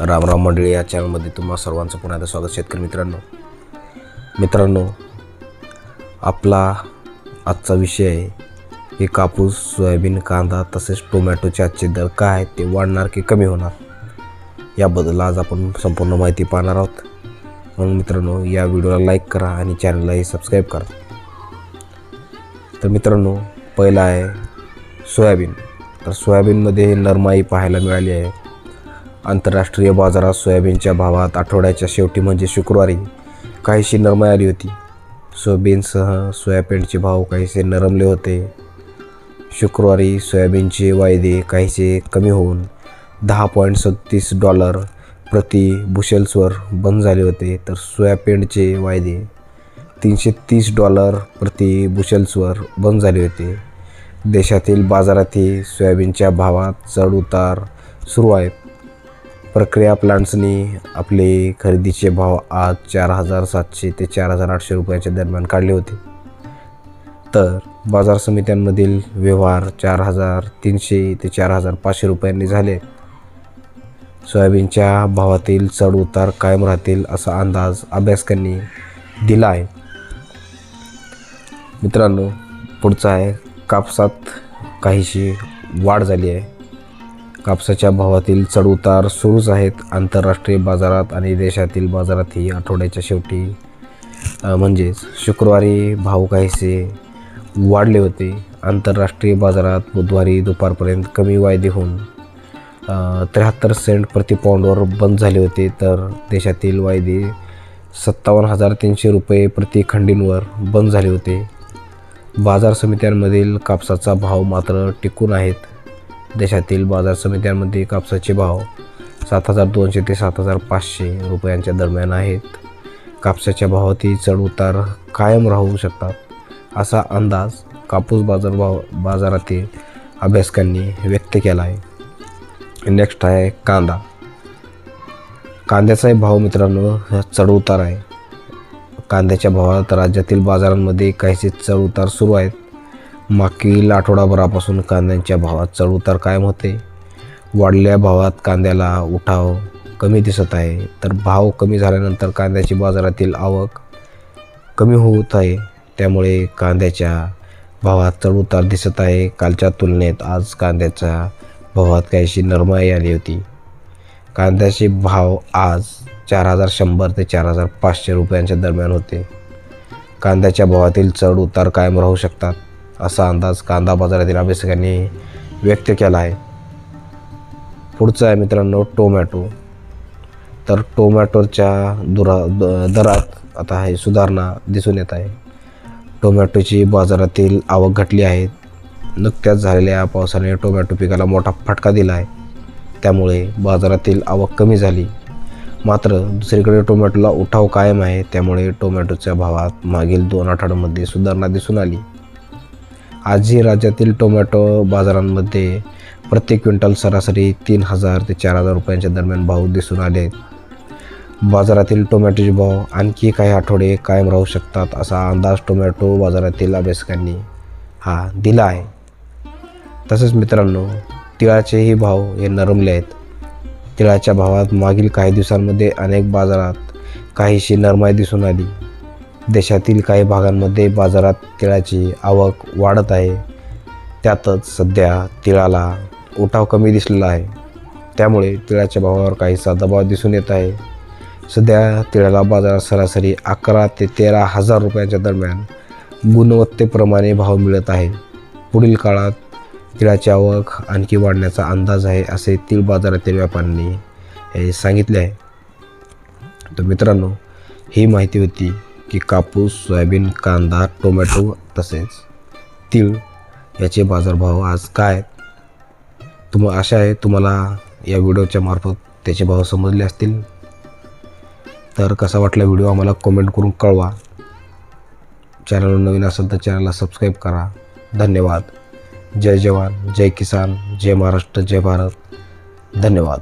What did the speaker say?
रामराम मंडळी या चॅनलमध्ये तुम्हा सर्वांचं पुन्हा एकदा स्वागत शेतकरी मित्रांनो. मित्रांनो आपला आजचा विषय आहे की कापूस सोयाबीन कांदा तसेच टोमॅटोचे आजचे दर काय आहेत ते वाढणार की कमी होणार? याबद्दल आज आपण संपूर्ण माहिती पाहणार आहोत. म्हणून मित्रांनो या व्हिडिओला लाईक करा आणि चॅनललाही सबस्क्राईब करा. तर मित्रांनो पहिला आहे सोयाबीन. तर सोयाबीनमध्ये नरमाई पाहायला मिळाली आहे. आंतरराष्ट्रीय बाजारात सोयाबीनच्या भावात आठवड्याच्या शेवटी म्हणजे शुक्रवारी काहीशी नरमाई आली होती. सोयाबीनसह सोयाबीनचे भाव काहीसे नरमले होते. शुक्रवारी सोयाबीनचे वायदे काहीसे कमी होऊन दहा पॉईंट सत्तीस डॉलर प्रति बुशेल्सवर बंद झाले होते. तर सोयाबीनचे वायदे तीनशे तीस डॉलर प्रति बुशेल्सवर बंद झाले होते. देशातील बाजारातही सोयाबीनच्या भावात चढ उतार सुरू आहेत प्रक्रिया प्लांट्सनी आपले खरेदीचे भाव आज चार हजार सातशे ते चार हजार आठशे रुपयाच्या दरम्यान काढले होते. तर बाजार समित्यांमधील व्यवहार चार हजार तीनशे ते चार हजार पाचशे रुपयांनी झाले. सोयाबीनच्या भावातील चढउतार कायम राहतील असा अंदाज अभ्यासकांनी दिला आहे. मित्रांनो पुढचा आहे कापसात काहीशी वाढ झाली आहे. कापसाच्या भावातील चढउतार सुरूच आहेत. आंतरराष्ट्रीय बाजारात आणि देशातील बाजारातही आठवड्याच्या शेवटी म्हणजेच शुक्रवारी भाव काहीसे वाढले होते. आंतरराष्ट्रीय बाजारात बुधवारी दुपारपर्यंत कमी वायदे होऊन त्र्याहत्तर सेंट प्रति पाऊंडवर बंद झाले होते. तर देशातील वायदे सत्तावन्न हजार तीनशे रुपये प्रति खंडींवर बंद झाले होते. बाजार समित्यांमधील कापसाचा भाव मात्र टिकून आहेत. देशातील बाजार समित्यांमध्ये कापसाचे भाव सात हजार दोनशे ते सात हजार पाचशे रुपयांच्या दरम्यान आहेत. कापसाच्या भावातील चढउतार कायम राहू शकतात असा अंदाज कापूस बाजारभाव बाजारातील अभ्यासकांनी व्यक्त केला आहे नेक्स्ट आहे कांदा. कांद्याचाही भाव मित्रांनो चढउतार आहे. कांद्याच्या भावात राज्यातील बाजारांमध्ये काहीसे चढउतार सुरू आहेत. मागील आठवडाभरापासून कांद्यांच्या भावात चढउतार कायम होते. वाढलेल्या भावात कांद्याला उठाव कमी दिसत आहे तर भाव कमी झाल्यानंतर कांद्याची बाजारातील आवक कमी होत आहे. त्यामुळे कांद्याच्या भावात चढउतार दिसत आहे. कालच्या तुलनेत आज कांद्याच्या भावात काहीशी नरमाई आली होती. कांद्याचे भाव आज चार हजार शंभर ते चार हजार पाचशे रुपयांच्या दरम्यान होते. कांद्याच्या भावातील चढ उतार कायम राहू शकतात. असा अंदाज कांदा बाजारातील अभ्यासकांनी व्यक्त केला आहे. पुढचं आहे मित्रांनो टोमॅटो. तर टोमॅटोच्या दुरा द दरात आता हे सुधारणा दिसून येत आहे. टोमॅटोची बाजारातील आवक घटली आहे. नुकत्याच झालेल्या पावसाने टोमॅटो पिकाला मोठा फटका दिला आहे. त्यामुळे बाजारातील आवक कमी झाली. मात्र दुसरीकडे टोमॅटोला उठाव कायम आहे. त्यामुळे टोमॅटोच्या भावात मागील दोन आठवड्यामध्ये सुधारणा दिसून आली. आजही राज्यातील टोमॅटो बाजारांमध्ये प्रत्येक क्विंटल सरासरी तीन हजार ते चार हजार रुपयांच्या दरम्यान भाव दिसून आले आहेत. बाजारातील टोमॅटोचे भाव आणखी काही आठवडे कायम राहू शकतात असा अंदाज टोमॅटो बाजारातील अभ्यासकांनी हा दिला आहे. तसेच मित्रांनो तिळाचेही भाव हे नरमले आहेत. तिळाच्या भावात मागील काही दिवसांमध्ये अनेक बाजारात काहीशी नरमाई दिसून आली. देशातील काही भागांमध्ये बाजारात तिळाची आवक वाढत आहे. त्यातच सध्या तिळाला उठाव कमी दिसलेला आहे. त्यामुळे तिळाच्या भावावर काहीसा दबाव दिसून येत आहे. सध्या तिळाला बाजारात सरासरी अकरा ते तेरा हजार रुपयांच्या दरम्यान गुणवत्तेप्रमाणे भाव मिळत आहे. पुढील काळात तिळाची आवक आणखी वाढण्याचा अंदाज आहे असे तीळ बाजारातील व्यापाऱ्यांनी हे सांगितले आहे. तर मित्रांनो ही माहिती होती की कापूस सोयाबीन कांदा टोमॅटो तसेच तीळ याचे बाजारभाव आज काय? आहेत? तुम आशा आहे तुम्हाला या व्हिडिओच्या मार्फत त्याचे भाव समजले असतील. तर कसा वाटला व्हिडिओ आम्हाला कमेंट करून कळवा. चॅनलवर नवीन असेल तर चॅनलला सबस्क्राईब करा. धन्यवाद. जय जवान जय किसान जय महाराष्ट्र जय भारत. धन्यवाद.